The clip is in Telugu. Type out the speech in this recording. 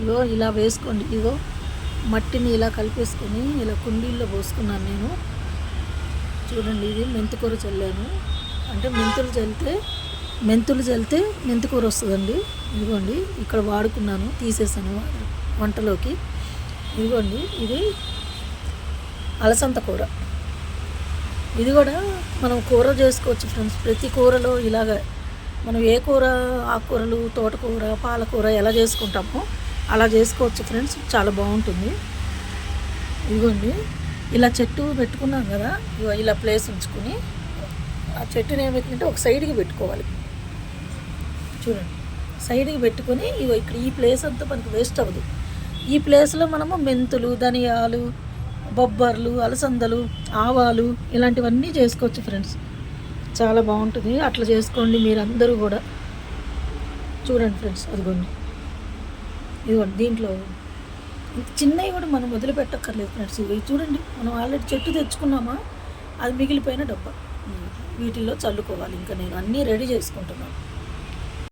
ఇగో ఇలా వేసుకోండి. ఇగో మట్టిని ఇలా కలిపేసుకొని ఇలా కుండీల్లో పోసుకున్నాను నేను. చూడండి ఇది మెంతికూర చల్లాను. అంటే మెంతులు చల్లితే మెంతులు చల్లితే మెంతికూర వస్తుందండి. ఇదిగోండి ఇక్కడ వాడుకున్నాను తీసేసాను వంటలోకి. ఇదిగోండి ఇది అలసంద కూర. ఇది కూడా మనం కూర చేసుకోవచ్చు ఫ్రెండ్స్. ప్రతి కూరలో ఇలాగ మనం ఏ కూర ఆకుకూరలు తోటకూర పాలకూర ఎలా చేసుకుంటామో అలా చేసుకోవచ్చు ఫ్రెండ్స్. చాలా బాగుంటుంది. ఇదిగోండి. ఇలా చెట్టు పెట్టుకున్నాం కదా ఇగో ఇలా ప్లేస్ ఉంచుకొని ఆ చెట్టుని ఏమైతుందంటే ఒక సైడ్కి పెట్టుకోవాలి. చూడండి. సైడ్కి పెట్టుకొని ఇగో ఇక్కడ ఈ ప్లేస్ అంతా మనకు వేస్ట్ అవ్వదు. ఈ ప్లేస్లో మనము మెంతులు ధనియాలు బొబ్బర్లు అలసందలు ఆవాలు ఇలాంటివన్నీ చేసుకోవచ్చు ఫ్రెండ్స్. చాలా బాగుంటుంది. అట్లా చేసుకోండి మీరందరూ కూడా. చూడండి ఫ్రెండ్స్ అదిగోండి. ఇదిగోండి దీంట్లో చిన్నవి కూడా మనం వదిలిపెట్టక్కర్లేదు ఫ్రెండ్స్. ఇవి చూడండి మనం ఆల్రెడీ చెట్టు తెచ్చుకున్నామా? అది మిగిలిపోయిన డబ్బా. వీటిల్లో చల్లుకోవాలి. ఇంకా నేను అన్నీ రెడీ చేసుకుంటున్నాను.